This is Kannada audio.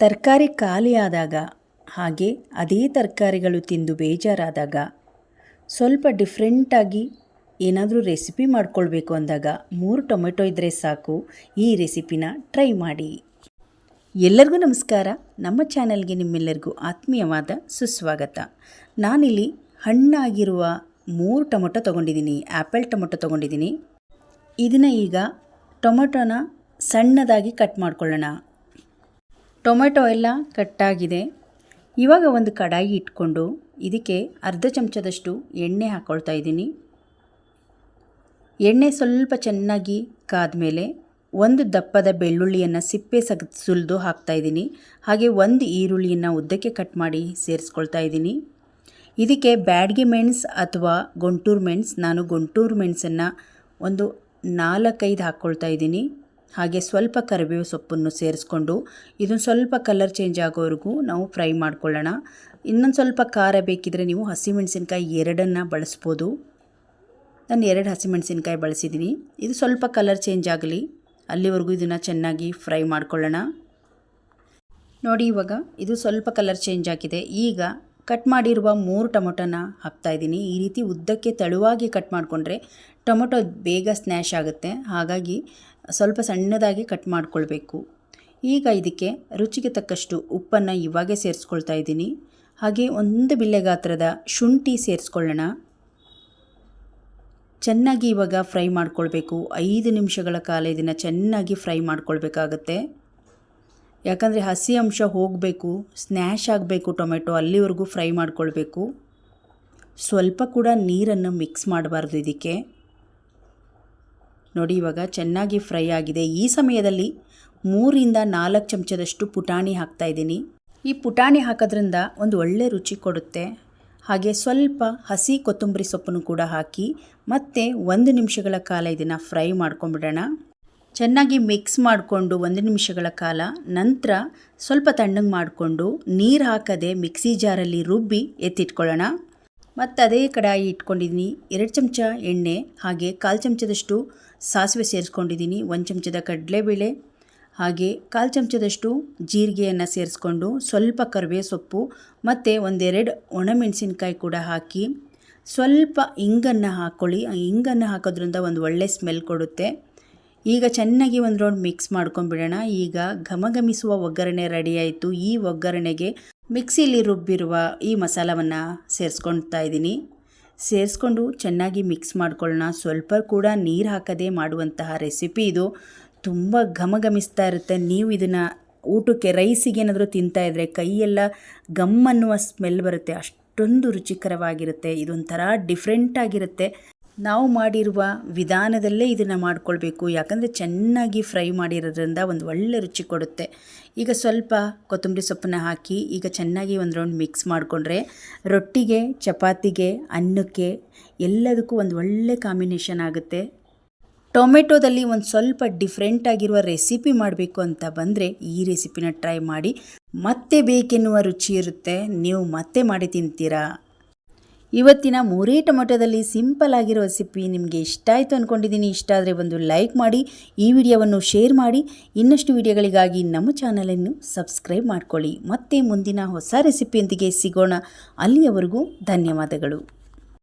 ತರಕಾರಿ ಖಾಲಿಯಾದಾಗ ಹಾಗೆ ಅದೇ ತರಕಾರಿಗಳು ತಿಂದು ಬೇಜಾರಾದಾಗ ಸ್ವಲ್ಪ ಡಿಫ್ರೆಂಟಾಗಿ ಏನಾದರೂ ರೆಸಿಪಿ ಮಾಡ್ಕೊಳ್ಬೇಕು ಅಂದಾಗ ಮೂರು ಟೊಮೆಟೊ ಇದ್ದರೆ ಸಾಕು. ಈ ರೆಸಿಪಿನ ಟ್ರೈ ಮಾಡಿ. ಎಲ್ಲರಿಗೂ ನಮಸ್ಕಾರ. ನಮ್ಮ ಚಾನಲ್ಗೆ ನಿಮ್ಮೆಲ್ಲರಿಗೂ ಆತ್ಮೀಯವಾದ ಸುಸ್ವಾಗತ. ನಾನಿಲ್ಲಿ ಹಣ್ಣಾಗಿರುವ ಮೂರು ಟೊಮೆಟೊ ತೊಗೊಂಡಿದ್ದೀನಿ. ಆ್ಯಪಲ್ ಟೊಮೆಟೊ ತೊಗೊಂಡಿದ್ದೀನಿ. ಇದನ್ನು ಈಗ ಟೊಮೆಟೊನ ಸಣ್ಣದಾಗಿ ಕಟ್ ಮಾಡ್ಕೊಳ್ಳೋಣ. ಟೊಮೆಟೊ ಎಲ್ಲ ಕಟ್ಟಾಗಿದೆ. ಇವಾಗ ಒಂದು ಕಡಾಯಿ ಇಟ್ಕೊಂಡು ಇದಕ್ಕೆ ಅರ್ಧ ಚಮಚದಷ್ಟು ಎಣ್ಣೆ ಹಾಕ್ಕೊಳ್ತಾ ಇದ್ದೀನಿ. ಎಣ್ಣೆ ಸ್ವಲ್ಪ ಚೆನ್ನಾಗಿ ಕಾದ್ಮೇಲೆ ಒಂದು ದಪ್ಪದ ಬೆಳ್ಳುಳ್ಳಿಯನ್ನು ಸಿಪ್ಪೆ ಸಗ್, ಸುಲಿದು ಹಾಕ್ತಾಯಿದ್ದೀನಿ ಹಾಗೆ ಒಂದು ಈರುಳ್ಳಿಯನ್ನು ಉದ್ದಕ್ಕೆ ಕಟ್ ಮಾಡಿ ಸೇರಿಸ್ಕೊಳ್ತಾ ಇದ್ದೀನಿ. ಇದಕ್ಕೆ ಬ್ಯಾಡ್ಗೆ ಮೆಣ್ಸ್ ಅಥವಾ ಗೊಂಟೂರು ಮೆಣಸು, ನಾನು ಗೊಂಟೂರು ಮೆಣಸನ್ನು ಒಂದು ನಾಲ್ಕೈದು ಹಾಕ್ಕೊಳ್ತಾ ಇದ್ದೀನಿ. ಹಾಗೆ ಸ್ವಲ್ಪ ಕರಿಬೇವು ಸೊಪ್ಪನ್ನು ಸೇರಿಸ್ಕೊಂಡು ಇದನ್ನು ಸ್ವಲ್ಪ ಕಲರ್ ಚೇಂಜ್ ಆಗೋವರೆಗೂ ನಾವು ಫ್ರೈ ಮಾಡ್ಕೊಳ್ಳೋಣ. ಇನ್ನೊಂದು ಸ್ವಲ್ಪ ಖಾರ ಬೇಕಿದ್ರೆ ನೀವು ಹಸಿಮೆಣಸಿನ್ಕಾಯಿ ಎರಡನ್ನು ಬಳಸ್ಬೋದು. ನಾನು ಎರಡು ಹಸಿಮೆಣಸಿನ್ಕಾಯಿ ಬಳಸಿದ್ದೀನಿ. ಇದು ಸ್ವಲ್ಪ ಕಲರ್ ಚೇಂಜ್ ಆಗಲಿ. ಅಲ್ಲಿವರೆಗೂ ಇದನ್ನು ಚೆನ್ನಾಗಿ ಫ್ರೈ ಮಾಡ್ಕೊಳ್ಳೋಣ. ನೋಡಿ ಇವಾಗ ಇದು ಸ್ವಲ್ಪ ಕಲರ್ ಚೇಂಜ್ ಆಗಿದೆ. ಈಗ ಕಟ್ ಮಾಡಿರುವ ಮೂರು ಟೊಮೊಟೊನ ಹಾಕ್ತಾಯಿದ್ದೀನಿ ಈ ರೀತಿ ಉದ್ದಕ್ಕೆ ತೆಳುವಾಗಿ ಕಟ್ ಮಾಡಿಕೊಂಡ್ರೆ ಟೊಮೊಟೊ ಬೇಗ ಸ್ನ್ಯಾಶ್ ಆಗುತ್ತೆ. ಹಾಗಾಗಿ ಸ್ವಲ್ಪ ಸಣ್ಣದಾಗಿ ಕಟ್ ಮಾಡಿಕೊಳ್ಬೇಕು. ಈಗ ಇದಕ್ಕೆ ರುಚಿಗೆ ತಕ್ಕಷ್ಟು ಉಪ್ಪನ್ನು ಇವಾಗೇ ಸೇರಿಸ್ಕೊಳ್ತಾ ಇದ್ದೀನಿ. ಹಾಗೆ ಒಂದು ಬಿಲ್ಲೆ ಗಾತ್ರದ ಶುಂಠಿ ಸೇರಿಸ್ಕೊಳ್ಳೋಣ. ಚೆನ್ನಾಗಿ ಇವಾಗ ಫ್ರೈ ಮಾಡ್ಕೊಳ್ಬೇಕು. ಐದು ನಿಮಿಷಗಳ ಕಾಲ ಇದನ್ನು ಚೆನ್ನಾಗಿ ಫ್ರೈ ಮಾಡ್ಕೊಳ್ಬೇಕಾಗತ್ತೆ. ಯಾಕಂದರೆ ಹಸಿ ಅಂಶ ಹೋಗಬೇಕು, ಸ್ನ್ಯಾಶ್ ಆಗಬೇಕು ಟೊಮೆಟೊ ಅಲ್ಲಿವರೆಗೂ ಫ್ರೈ ಮಾಡ್ಕೊಳ್ಬೇಕು. ಸ್ವಲ್ಪ ಕೂಡ ನೀರನ್ನು ಮಿಕ್ಸ್ ಮಾಡಬಾರ್ದು ಇದಕ್ಕೆ. ನೋಡಿ ಇವಾಗ ಚೆನ್ನಾಗಿ ಫ್ರೈ ಆಗಿದೆ. ಈ ಸಮಯದಲ್ಲಿ ಮೂರಿಂದ ನಾಲ್ಕು ಚಮಚದಷ್ಟು ಪುಟಾಣಿ ಹಾಕ್ತಾಯಿದ್ದೀನಿ ಈ ಪುಟಾಣಿ ಹಾಕೋದ್ರಿಂದ ಒಂದು ಒಳ್ಳೆ ರುಚಿ ಕೊಡುತ್ತೆ. ಹಾಗೆ ಸ್ವಲ್ಪ ಹಸಿ ಕೊತ್ತಂಬರಿ ಸೊಪ್ಪನ್ನು ಕೂಡ ಹಾಕಿ ಮತ್ತೆ ಒಂದು ನಿಮಿಷಗಳ ಕಾಲ ಇದನ್ನು ಫ್ರೈ ಮಾಡ್ಕೊಂಬಿಡೋಣ ಚೆನ್ನಾಗಿ ಮಿಕ್ಸ್ ಮಾಡಿಕೊಂಡು ಒಂದು ನಿಮಿಷಗಳ ಕಾಲ ನಂತರ ಸ್ವಲ್ಪ ತಣ್ಣಗೆ ಮಾಡಿಕೊಂಡು ನೀರು ಹಾಕದೆ ಮಿಕ್ಸಿ ಜಾರಲ್ಲಿ ರುಬ್ಬಿ ಎತ್ತಿಟ್ಕೊಳ್ಳೋಣ. ಮತ್ತು ಅದೇ ಕಡಾಯಿ ಇಟ್ಕೊಂಡಿದ್ದೀನಿ ಎರಡು ಚಮಚ ಎಣ್ಣೆ, ಹಾಗೆ ಕಾಲು ಚಮಚದಷ್ಟು ಸಾಸಿವೆ ಸೇರಿಸ್ಕೊಂಡಿದ್ದೀನಿ ಒಂದು ಚಮಚದ ಕಡಲೆಬೇಳೆ, ಹಾಗೆ ಕಾಲು ಚಮಚದಷ್ಟು ಜೀರಿಗೆಯನ್ನು ಸೇರಿಸ್ಕೊಂಡು ಸ್ವಲ್ಪ ಕರಿಬೇವು ಸೊಪ್ಪು ಮತ್ತು ಒಂದೆರಡು ಒಣಮೆಣಸಿನ್ಕಾಯಿ ಕೂಡ ಹಾಕಿ ಸ್ವಲ್ಪ ಇಂಗನ್ನು ಹಾಕ್ಕೊಳ್ಳಿ ಇಂಗನ್ನು ಹಾಕೋದ್ರಿಂದ ಒಂದು ಒಳ್ಳೆ ಸ್ಮೆಲ್ ಕೊಡುತ್ತೆ. ಈಗ ಚೆನ್ನಾಗಿ ಒಂದು ರೌಂಡ್ ಮಿಕ್ಸ್ ಮಾಡ್ಕೊಂಡ್ಬಿಡೋಣ. ಈಗ ಘಮಘಮಿಸುವ ಒಗ್ಗರಣೆ ರೆಡಿಯಾಯಿತು ಈ ಒಗ್ಗರಣೆಗೆ ಮಿಕ್ಸಿಲಿ ರುಬ್ಬಿರುವ ಈ ಮಸಾಲವನ್ನು ಸೇರಿಸ್ಕೊಳ್ತಾ ಇದ್ದೀನಿ. ಸೇರಿಸ್ಕೊಂಡು ಚೆನ್ನಾಗಿ ಮಿಕ್ಸ್ ಮಾಡ್ಕೊಳ್ಳೋಣ. ಸ್ವಲ್ಪ ಕೂಡ ನೀರು ಹಾಕದೇ ಮಾಡುವಂತಹ ರೆಸಿಪಿ ಇದು. ತುಂಬ ಘಮಘಮಿಸ್ತಾ ಇರುತ್ತೆ. ನೀವು ಇದನ್ನು ಊಟಕ್ಕೆ ರೈಸಿಗೆ ಏನಾದರೂ ತಿಂತಾಯಿದ್ರೆ ಕೈಯೆಲ್ಲ ಗಮ್ ಅನ್ನುವ ಸ್ಮೆಲ್ ಬರುತ್ತೆ. ಅಷ್ಟೊಂದು ರುಚಿಕರವಾಗಿರುತ್ತೆ. ಇದೊಂಥರ ಡಿಫ್ರೆಂಟ್ ಆಗಿರುತ್ತೆ. ನಾವು ಮಾಡಿರುವ ವಿಧಾನದಲ್ಲೇ ಇದನ್ನು ಮಾಡ್ಕೊಳ್ಬೇಕು. ಯಾಕಂದರೆ ಚೆನ್ನಾಗಿ ಫ್ರೈ ಮಾಡಿರೋದ್ರಿಂದ ಒಂದು ಒಳ್ಳೆ ರುಚಿ ಕೊಡುತ್ತೆ. ಈಗ ಸ್ವಲ್ಪ ಕೊತ್ತಂಬರಿ ಸೊಪ್ಪನ್ನ ಹಾಕಿ ಈಗ ಚೆನ್ನಾಗಿ ಒಂದು ರೌಂಡ್ ಮಿಕ್ಸ್ ಮಾಡಿಕೊಂಡ್ರೆ ರೊಟ್ಟಿಗೆ, ಚಪಾತಿಗೆ, ಅನ್ನಕ್ಕೆ ಎಲ್ಲದಕ್ಕೂ ಒಂದು ಒಳ್ಳೆ ಕಾಂಬಿನೇಷನ್ ಆಗುತ್ತೆ. ಟೊಮೆಟೊದಲ್ಲಿ ಒಂದು ಸ್ವಲ್ಪ ಡಿಫ್ರೆಂಟ್ ಆಗಿರುವ ರೆಸಿಪಿ ಮಾಡಬೇಕು ಅಂತ ಬಂದರೆ ಈ ರೆಸಿಪಿನ ಟ್ರೈ ಮಾಡಿ. ಮತ್ತೆ ಬೇಕೆನ್ನುವ ರುಚಿ ಇರುತ್ತೆ. ನೀವು ಮತ್ತೆ ಮಾಡಿ ತಿಂತೀರಾ? ಇವತ್ತಿನ ಮೂರೇ ಟೊಮೊಟೊದಲ್ಲಿ ಸಿಂಪಲ್ ಆಗಿರೋ ರೆಸಿಪಿ ನಿಮಗೆ ಇಷ್ಟ ಆಯಿತು ಅಂದ್ಕೊಂಡಿದ್ದೀನಿ ಇಷ್ಟ ಆದರೆ ಒಂದು ಲೈಕ್ ಮಾಡಿ, ಈ ವಿಡಿಯೋವನ್ನು ಶೇರ್ ಮಾಡಿ, ಇನ್ನಷ್ಟು ವಿಡಿಯೋಗಳಿಗಾಗಿ ನಮ್ಮ ಚಾನಲನ್ನು ಸಬ್ಸ್ಕ್ರೈಬ್ ಮಾಡ್ಕೊಳ್ಳಿ. ಮತ್ತೆ ಮುಂದಿನ ಹೊಸ ರೆಸಿಪಿಯೊಂದಿಗೆ ಸಿಗೋಣ. ಅಲ್ಲಿಯವರೆಗೂ ಧನ್ಯವಾದಗಳು.